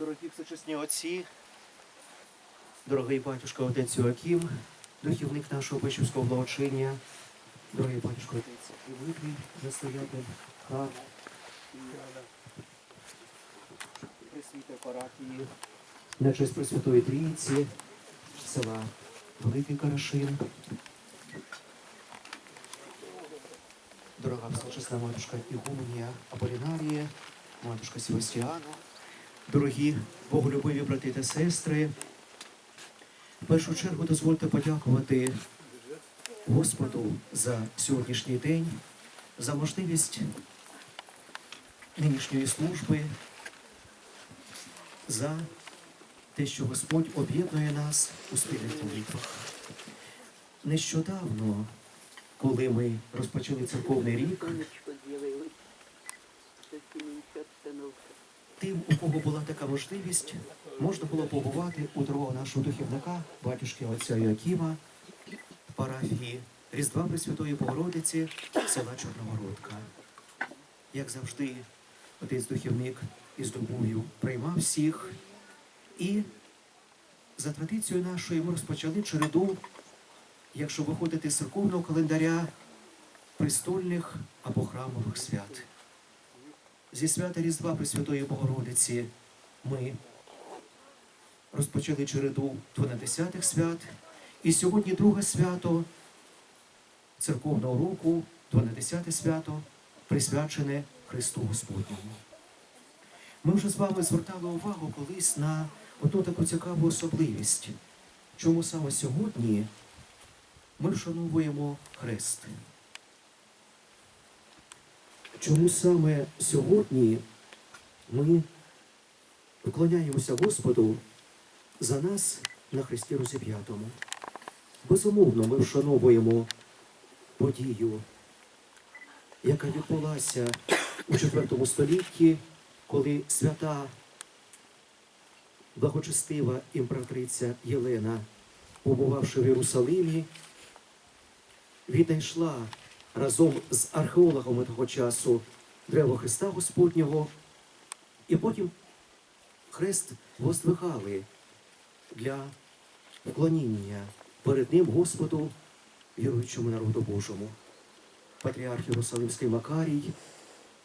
Дорогі всечесні отці, дорогий батюшка отець Йоаким, духівник нашого Печівського благочиння, дорогий батюшка отець Івликий, настоятель храму. І присвіти парафії на честь Пресвятої Трійці, села Великий Карашин. Дорога всечесна матушка Ігуменія Аполінарія, матушка Севастіана, дорогі боголюбиві брати та сестри, в першу чергу дозвольте подякувати Господу за сьогоднішній день, за можливість нинішньої служби, за те, що Господь об'єднує нас у спільних молитвах. Нещодавно, коли ми розпочали церковний рік, Сонечко з'явилось. Зовсім інша обстановка. Тим, у кого була така можливість, можна було побувати у другого нашого духівника, батюшки отця в парафії Різдва Пресвятої Богородиці села Чорногородка. Як завжди, отець духівник із любов'ю приймав всіх. І за традицією нашою ми розпочали череду, якщо виходити з церковного календаря, престольних або храмових свят. Зі свята Різдва Пресвятої Богородиці ми розпочали череду 12 свят. І сьогодні друге свято церковного року, 12 свято, присвячене Христу Господньому. Ми вже з вами звертали увагу колись на одну таку цікаву особливість, чому саме сьогодні ми вшановуємо Хрест. Чому саме сьогодні ми вклоняємося Господу за нас на Христі розіп'ятому? Безумовно, ми вшановуємо подію, яка відбулася у IV столітті, коли свята благочестива імператриця Єлена, побувавши в Єрусалимі, віднайшла разом з археологами того часу древо Христа Господнього, і потім хрест воздвигали для вклоніння перед ним Господу, віруючому народу Божому. Патріарх Єрусалимський Макарій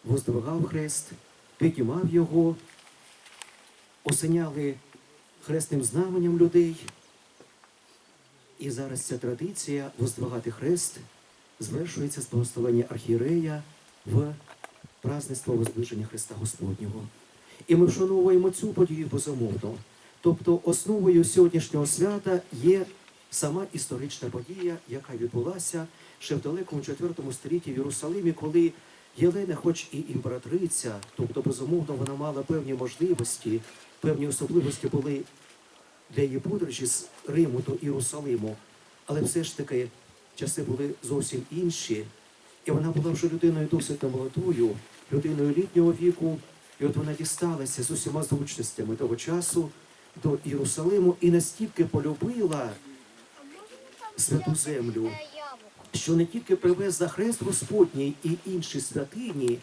воздвигав хрест, піднімав його, осеняли хресним знаменем людей. І зараз ця традиція воздвигати хрест звершується з благословення архієрея в праздництво Воздвиження Христа Господнього. І ми вшановуємо цю подію безумовно. Тобто основою сьогоднішнього свята є сама історична подія, яка відбулася ще в далекому IV столітті в Єрусалимі, коли Єлена, хоч і імператриця, тобто безумовно вона мала певні можливості, певні особливості були для її подорожі з Риму до Єрусалиму, але все ж таки часи були зовсім інші, і вона була вже людиною досить молодою, людиною літнього віку, і от вона дісталася з усіма зручностями того часу до Єрусалиму і настільки полюбила святу землю, що не тільки привезла хрест Господній і інші святині,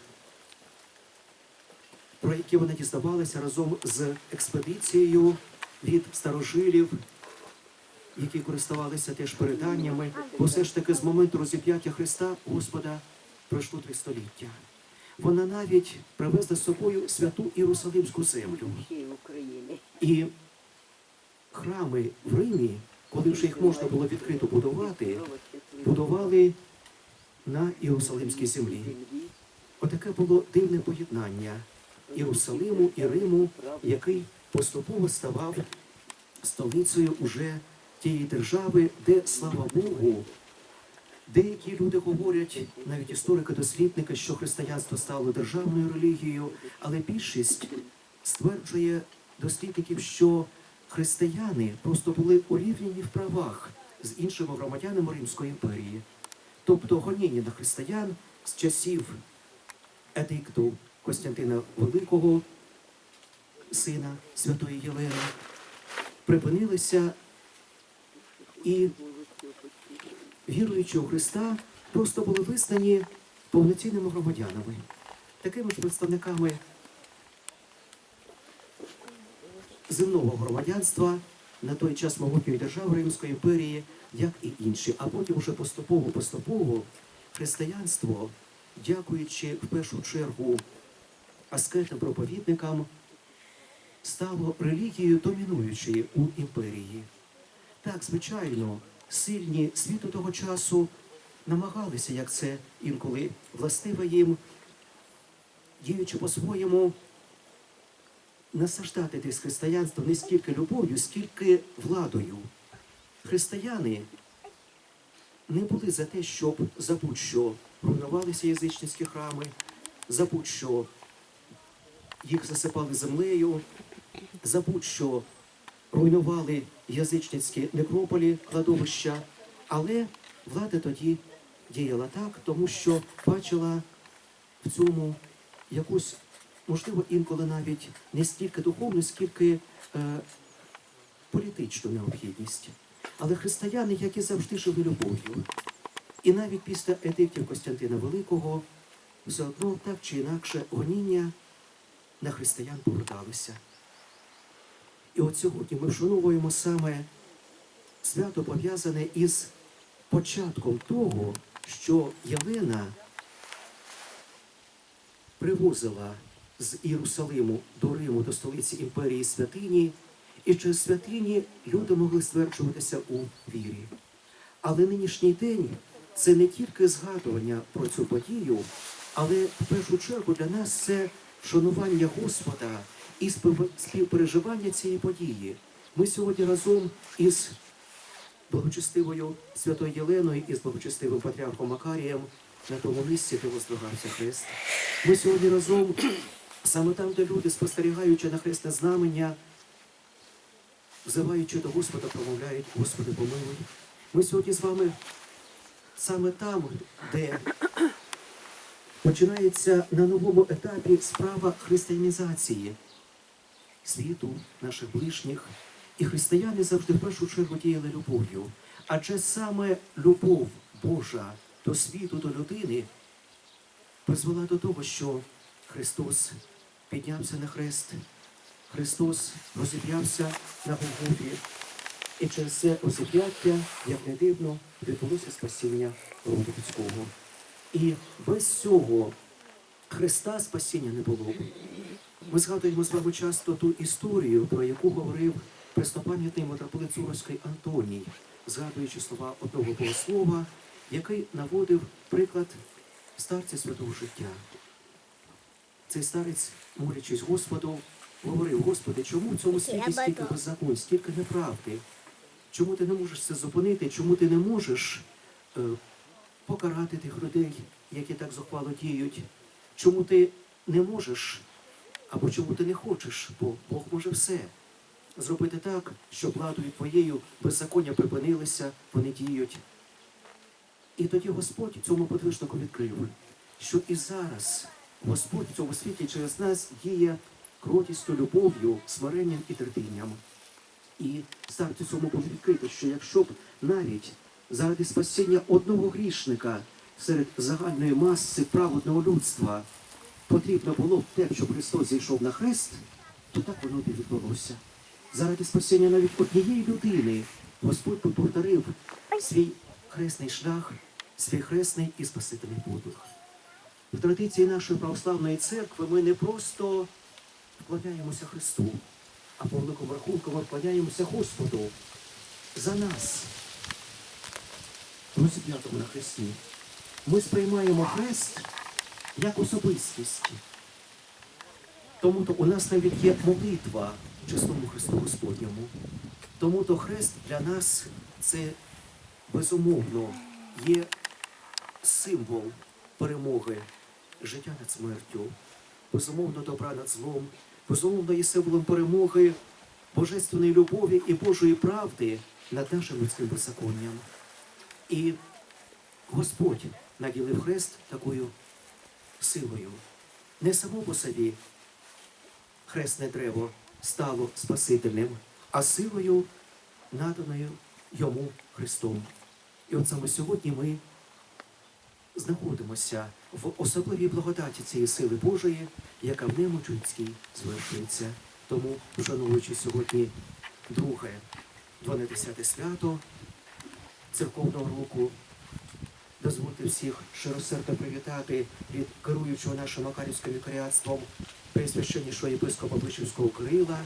про які вона дізнавалася разом з експедицією від старожилів, які користувалися теж переданнями, бо все ж таки з моменту розіп'яття Христа Господа пройшло три століття. Вона навіть привезла з собою святу Єрусалимську землю. І храми в Римі, коли вже їх можна було відкрито будувати, будували на Єрусалимській землі. Отаке було дивне поєднання Єрусалиму і Риму, який поступово ставав столицею уже тієї держави, де, слава Богу, деякі люди говорять, навіть історики-дослідники, що християнство стало державною релігією, але більшість стверджує дослідників, що християни просто були урівняні в правах з іншими громадянами Римської імперії. Тобто гоніння на християн з часів едикту Костянтина Великого, сина Святої Єлени, припинилися і віруючи у Христа просто були визнані повноцінними громадянами, такими ж представниками земного громадянства на той час могутньої держави Римської імперії, як і інші. А потім вже поступово-поступово християнство, дякуючи в першу чергу аскетам проповідникам, стало релігією домінуючою у імперії. Так, звичайно, сильні світу того часу намагалися, як це інколи властиво їм, діючи по-своєму, насаждати десь християнство не стільки любов'ю, скільки владою. Християни не були за те, щоб за будь-що руйнувалися язичницькі храми, за будь-що їх засипали землею, за будь-що руйнували язичницькі некрополі, кладовища, але влада тоді діяла так, тому що бачила в цьому якусь, можливо, інколи навіть не стільки духовну, скільки е, політичну необхідність. Але християни, як і завжди, жили любов'ю. І навіть після едиктів Костянтина Великого все одно так чи інакше гоніння на християн поверталися. І от сьогодні ми вшановуємо саме свято пов'язане із початком того, що Єлена привозила з Єрусалиму до Риму, до столиці імперії святині, і через святині люди могли стверджуватися у вірі. Але нинішній день це не тільки згадування про цю подію, але в першу чергу для нас це вшанування Господа і спів- співпереживання цієї події. Ми сьогодні разом із благочестивою святою Єленою і з благочестивим патріархом Макарієм на тому місці, де воздвигався хрест. Ми сьогодні разом, саме там, де люди, спостерігаючи на хресне знамення, взиваючи до Господа, промовляють, Господи, помилуй. Ми сьогодні з вами саме там, де починається на новому етапі справа християнізації світу, наших ближніх. І християни завжди в першу чергу діяли любов'ю. Адже саме любов Божа до світу, до людини призвела до того, що Христос піднявся на хрест, Христос розіп'явся на Голгофі. І через це розіп'яття, як не дивно, відбулося спасіння роду людського. І без цього Христа спасіння не було б. Ми згадуємо з вами часто ту історію, про яку говорив преснопам'ятний митрополит Суровський Антоній, згадуючи слова одного богослова, який наводив приклад старця святого життя. Цей старець, молячись Господу, говорив: Господи, чому в цьому світі стільки беззаконь, стільки неправди? Чому ти не можеш це зупинити? Чому ти не можеш е, покарати тих людей, які так зухвало діють? Чому ти не можеш або чому ти не хочеш, бо Бог може все. Зробити так, щоб владою твоєю беззаконня припинилися, вони діють. І тоді Господь цьому подвижнику відкрив, що і зараз Господь в цьому світі через нас діє кротістю, любов'ю, смиренням і терпінням. І старцю цьому було відкрито, що якщо б навіть заради спасіння одного грішника серед загальної маси праведного людства потрібно було б те, щоб Христос зійшов на хрест, то так воно б і відбулося. Заради спасіння навіть однієї людини Господь повторив свій хресний шлях, свій хресний і спасительний подвиг. В традиції нашої православної церкви ми не просто вкладаємося Христу, а по великому рахунку ми вкладаємося Господу за нас, розіп'ятому на хресті. Ми сприймаємо хрест як особистість. Тому то у нас навіть є молитва в чесному Христу Господньому. Тому то хрест для нас це безумовно є символ перемоги життя над смертю, безумовно добра над злом, безумовно є символом перемоги божественної любові і Божої правди над нашим людським беззаконням. І Господь наділив хрест такою силою. Не само по собі хресне дерево стало Спасительним, а силою, наданою йому Христом. І от саме сьогодні ми знаходимося в особливій благодаті цієї сили Божої, яка в немочі людській звершується. Тому, вшановуючи сьогодні друге 12 свято церковного року, дозвольте всіх щиросердно привітати від керуючого нашим Макарівським вікаріатством Преосвященнішого єпископа Плечівського Кирила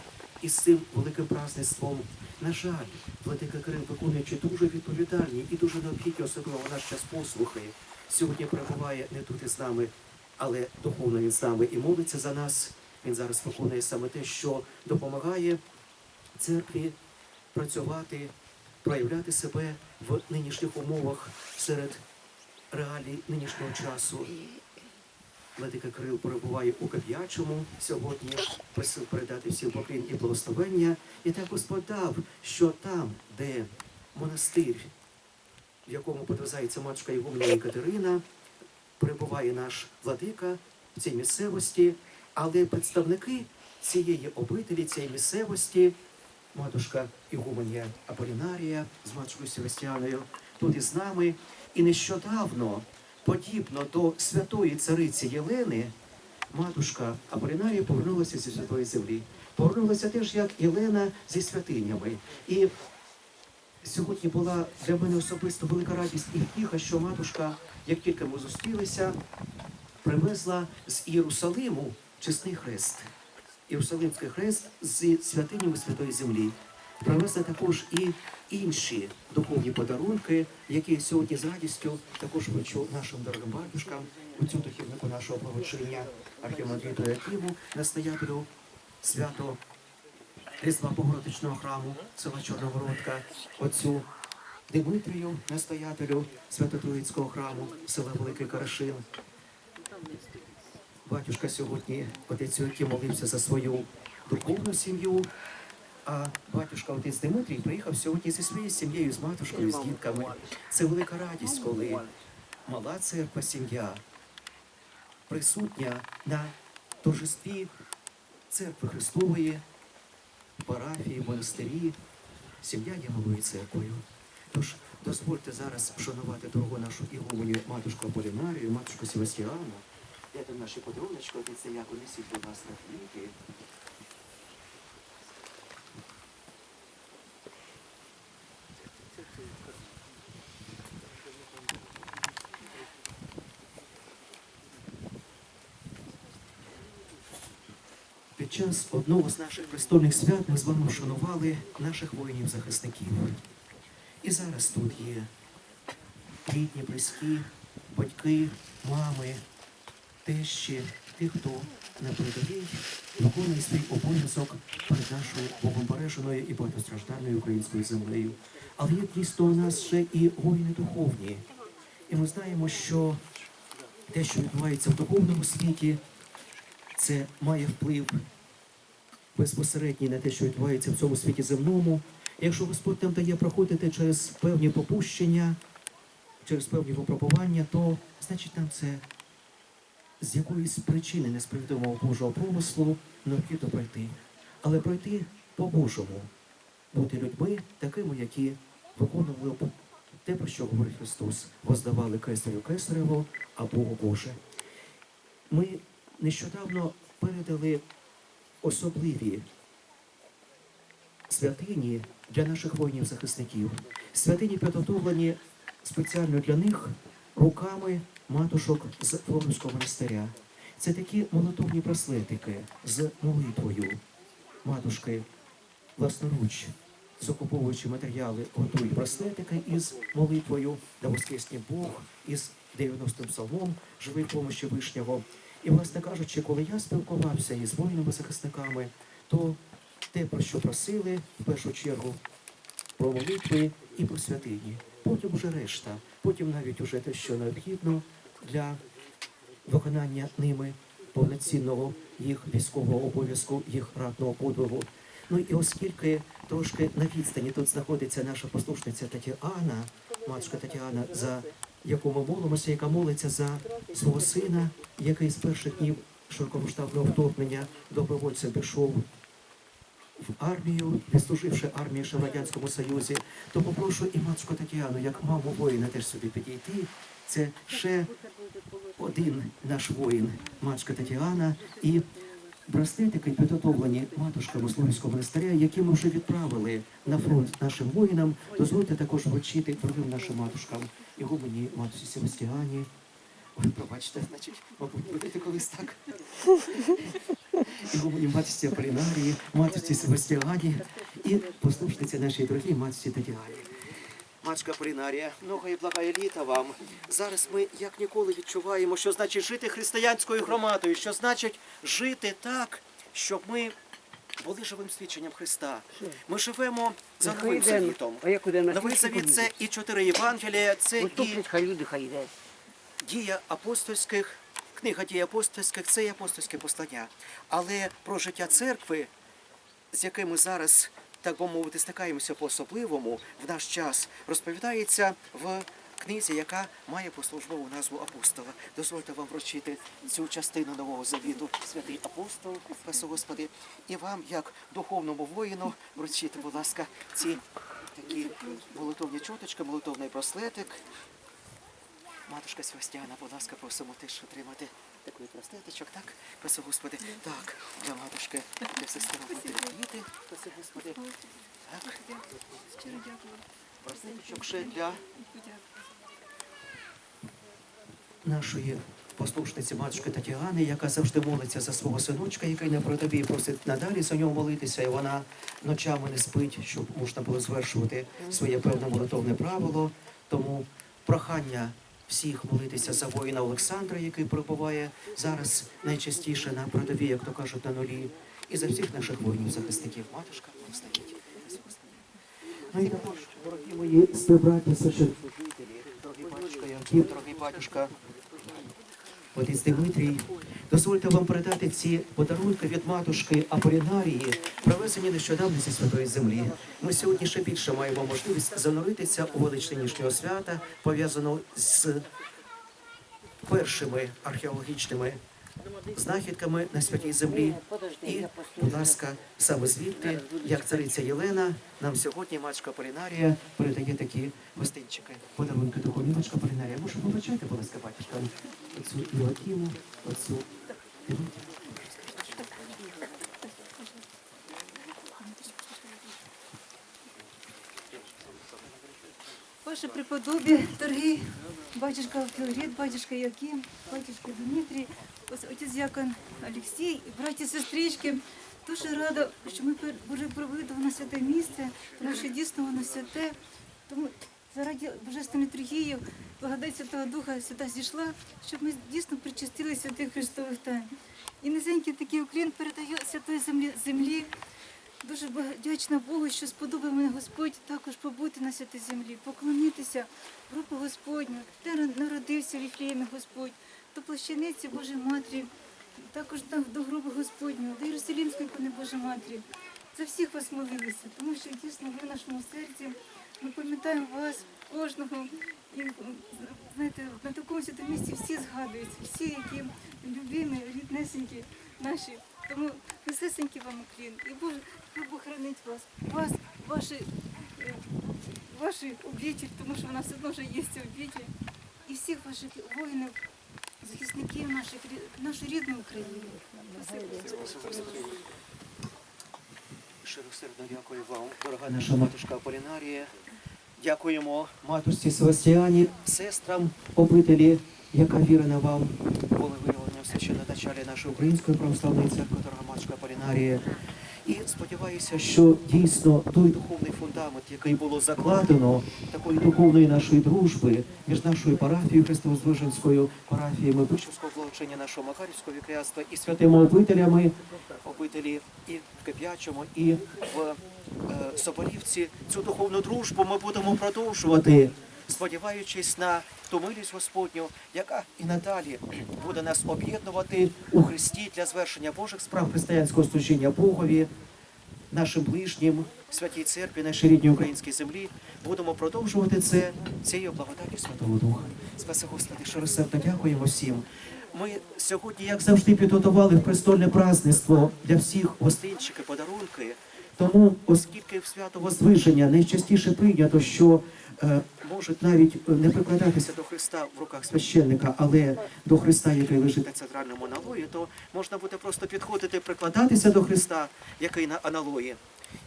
із цим великим праздництвом. На жаль, Владика Кирил, виконуючи дуже відповідальні і дуже необхідні, особливо в наш час послухи, сьогодні перебуває не тут із нами, але духовно він з нами і молиться за нас. Він зараз виконує саме те, що допомагає церкві працювати, проявляти себе в нинішніх умовах серед реалій нинішнього часу. Владика Кирил перебуває у Кап'ячому сьогодні, просив передати всім поклін і благословення. І так Господь дав, що там, де монастир, в якому подвизається матушка Ігумня Катерина, перебуває наш владика в цій місцевості, але представники цієї обителі, цієї місцевості, матушка Ігуменя Аполінарія з матушкою Севастіаною, тут із нами. І нещодавно, подібно до святої цариці Єлени, матушка Аполінарія повернулася зі святої землі. Повернулася теж як Єлена зі святинями. І сьогодні була для мене особисто велика радість і втіха, що матушка, як тільки ми зустрілися, привезла з Єрусалиму чесний хрест. Єрусалимський хрест з святинями Святої Землі. Привезли також і інші духовні подарунки, які сьогодні з радістю також вручу нашим дорогим батюшкам, оцю духівнику нашого благочиння, архімандриту Якиму, настоятелю свято Різдва Богородичного храму села Чорногородка, отцю Димитрію, настоятелю Свято-Троїцького храму села Великий Карашин. Батюшка сьогодні, отець який молився за свою духовну сім'ю. А батюшка отець Дмитрій приїхав сьогодні зі своєю сім'єю, з матушкою, з дітками. Це велика радість, коли мала церква, сім'я присутня на торжестві церкви Христової, парафії, монастирі. Сім'я є малою церквою. Тож дозвольте зараз вшанувати дорогу нашу ігуменю матушку Аполінарію, матушку Севастіану. Де там наші подаруночки, отець Яко, несіть, будь ласка, квіти. Під час одного з наших престольних свят ми з вами вшанували наших воїнів-захисників. І зараз тут є рідні, близькі, батьки, мами, тещі, ті, хто на передовій виконує свій обов'язок перед нашою богомбереженою і багатостраждальною українською землею. Але є дійсно у нас ще і воїни духовні. І ми знаємо, що те, що відбувається в духовному світі, це має вплив безпосередній на те, що відбувається в цьому світі земному. Якщо Господь нам дає проходити через певні попущення, через певні випробування, то значить нам це з якоїсь причини несправедливого Божого промислу необхідно пройти. Але пройти по-божому, бути людьми такими, які виконували б те, про що говорить Христос, воздавали кесарю кесареву, а Богу Боже. Ми нещодавно передали особливі святині для наших воїнів-захисників. Святині підготовлені спеціально для них руками матушок з Флоренського монастиря. Це такі молитовні браслетики з молитвою. Матушки власноруч, закуповуючи матеріали, готують браслетики із молитвою да воскресне Бог із 90-м псалмом живий помощі Вишнього. І, власне кажучи, коли я спілкувався із воїнами-захисниками, то те, про що просили, в першу чергу, про молитви і про святині. Потім уже решта, потім навіть уже те, що необхідно для виконання ними повноцінного їх військового обов'язку, їх ратного подвигу. Ну і оскільки трошки на відстані тут знаходиться наша послушниця Тетяна, матушка Тетяна, за яку ми молимося, яка молиться за свого сина, який з перших днів широкомасштабного вторгнення добровольцем пішов в армію, відслуживши армії ще в Радянському Союзі, то попрошу і матушку Тетяну, як маму воїна, теж собі підійти. Це ще один наш воїн, матушка Тетяна, і браслетики підготовлені матушками Слов'янського монастиря, які ми вже відправили на фронт нашим воїнам. Дозвольте також вручити дорогим нашим матушкам і гумані матусі Себастіані. Ой, пробачте, значить, мабуть, будете колись так. І гумані матусі Аполінарії, матусі Себастіані і послушниці нашій дорогій матусі Тетяні. Матушка Полінарія, много і благає літа вам. Зараз ми як ніколи відчуваємо, що значить жити християнською громадою, що значить жити так, щоб ми були живим свідченням Христа. Ми живемо за новим завітом. Новий завіт це і чотири Євангелія, це і дія апостольських, книга дій апостольських це і апостольське послання. Але про життя церкви, з яким ми зараз, так би мовити, стикаємося по-особливому в наш час, розповідається в книзі, яка має послужбову назву апостола. Дозвольте вам вручити цю частину нового завіту, святий апостол, спасо Господи, і вам, як духовному воїну, вручити, будь ласка, ці такі молитовні чоточки, молитовний браслетик. Матушка Свястяна, будь ласка, просимо теж отримати такий простеточок, так? Проси Господи. Так, для матушки, для сестри діти, проси Господи. Так. Простеточок ще для нашої послушниці матушки Тетяни, яка завжди молиться за свого синочка, який на передовій просить надалі за нього молитися, і вона ночами не спить, щоб можна було звершувати своє певне молитовне правило. Тому прохання всіх молитися за воїна Олександра, який перебуває зараз найчастіше на передовій, як то кажуть, на нулі, і за всіх наших воїнів-захисників. Матушка, благословіть. Ну і також, дорогі мої співбраті, священнослужителі, дорогі батюшка Яків, дорогий батюшка Отець Дмитрій, дозвольте вам передати ці подарунки від матушки Аполінарії, привезені нещодавно зі святої землі. Ми сьогодні ще більше маємо можливість зануритися у велич нинішнього свята, пов'язаного з першими археологічними знахідками на святій землі. І, будь ласка, саме звідти, як цариця Єлена, нам сьогодні матушка Полінарія передає такі гостинчики. Подарунки духовні матушка Полінарія. Може, побачайте, будь ласка, батюшка, оцю Іоакіму, оцю. Ваше преподобие, дорогий батюшка Филарет, батюшка Яким, батюшка Дмитрий, ось отець Якон Олексій, і браті сестрички. Дуже рада, що ми вже проведемо на святе місце, тому що дійсно воно святе. Тому заради Божественної Тригії, благодать Святого Духа сюди зійшла, щоб ми дійсно причастили святих Христових тайн. І низенький такий уклін передає святої землі, землі Дуже вдячна Богу, що сподобав мене Господь також побути на святій землі, поклонитися групу Господню, де народився в Віфліємі Господь, до плащаниці Божої Матері, також до гроба Господнього, до Єрусалімської пани Божої Матері. За всіх вас молилися, тому що дійсно ви в нашому серці. Ми пам'ятаємо вас, кожного. І знаєте, на такому святому місці всі згадуються, всі, які любимі, ріднесенькі наші. Тому висесенький вам уклін. І Боже, Бог хранить вас, вас, ваші, е, ваші обітель, тому що в нас одно вже є ці обітель. І всіх ваших воїнів, захисників наших, нашої рідної України. Широсердно дякую вам, дорога наша матушка Аполінарія. Дякуємо матушці Севастіані, сестрам обителі, яка вірена вам, були виявлені в священноначалі нашої української православної церкви, дорога матушка Аполінарія. І сподіваюся, що дійсно той духовний фундамент, який було закладено, такої духовної нашої дружби між нашою парафією Христово-Звиженською парафією Бичівського благочення нашого Макарівського вікряства і святими обителями, обителі і в Кип'ячому, і в е, Соболівці. Цю духовну дружбу ми будемо продовжувати, сподіваючись на ту милість Господню, яка і надалі буде нас об'єднувати у Христі для звершення Божих справ християнського служіння Богові, нашим ближнім, святій церкві, нашій рідній українській землі. Будемо продовжувати це цією благодаті Святого Духа. Спаси Господи, широсердно дякуємо всім. ми сьогодні, як завжди, підготували престольне праздництво для всіх гостинчики, подарунки. Тому, оскільки в свято Воздвиження найчастіше прийнято, що е, можуть навіть е, не прикладатися до Христа в руках священника, але до Христа, який лежить на центральному аналої, то можна буде просто підходити, прикладатися до Христа, який на аналої.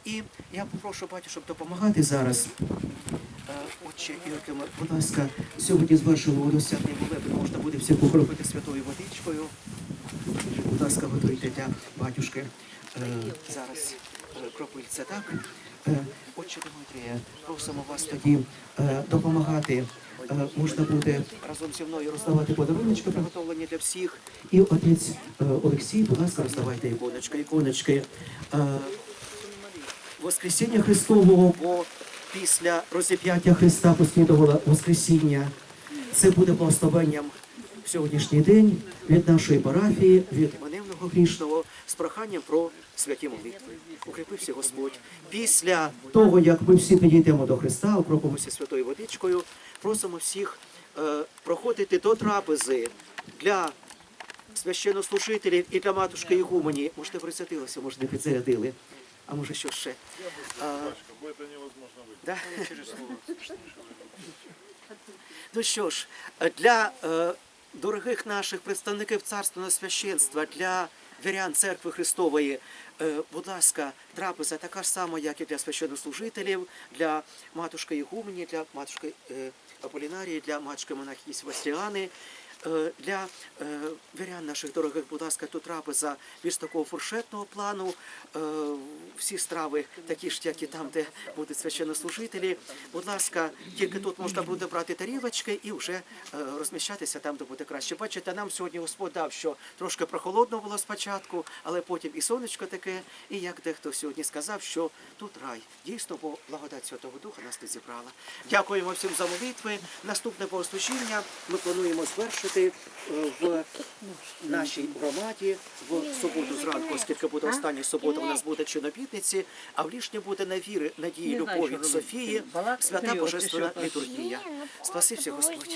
І я попрошу батюшок допомагати зараз. Е, Отче Іркиме, будь ласка, сьогодні з вашого водосвятної молебни можна буде всіх покропити святою водичкою. Будь ласка, готуйте для батюшки. Е, зараз е, кропильця, так? Е, Отче Дмитрія, просимо вас тоді е, допомагати. Е, можна буде разом зі мною роздавати подарунки, приготовлені для всіх. І отець Олексій, будь ласка, роздавайте іконочки, іконочки. Воскресіння Христового, бо після розіп'яття Христа послідувало Воскресіння. Це буде благословенням сьогоднішній день від нашої парафії, від Маневного грішного з проханням про святі молитви. Укріпився Господь. Після того, як ми всі підійдемо до Христа, окропимося святою водичкою, просимо всіх е, проходити до трапези для священнослужителів і для матушки Ігумені. Може, не присвятилися, може, не підзарядили. А може, що ще? А, да? Ну що ж, для е, дорогих наших представників царственного священства, для вірян церкви Христової, е, будь ласка, трапеза така ж сама, як і для священнослужителів, для матушки Ігумені, для матушки е, Аполінарії, для матушки монахії Свастіани. Е, Для е, вірян наших дорогих, будь ласка, тут трапеза більш такого фуршетного плану. Е, Всі страви такі ж, як і там, де будуть священнослужителі. Будь ласка, тільки тут можна буде брати тарілочки і вже розміщатися там, де буде краще. Бачите, нам сьогодні Господь дав, що трошки прохолодно було спочатку, але потім і сонечко таке. І як дехто сьогодні сказав, що тут рай. Дійсно, бо благодать Святого Духа нас тут зібрала. Дякуємо всім за молитви. Наступне богослужіння ми плануємо звершити бачити е, в нашій громаді в суботу зранку, оскільки буде остання субота, у нас буде що на п'ятниці, а в лішні буде на віри, надії, любові Софії, свята Божественна літургія. Спасився Господь.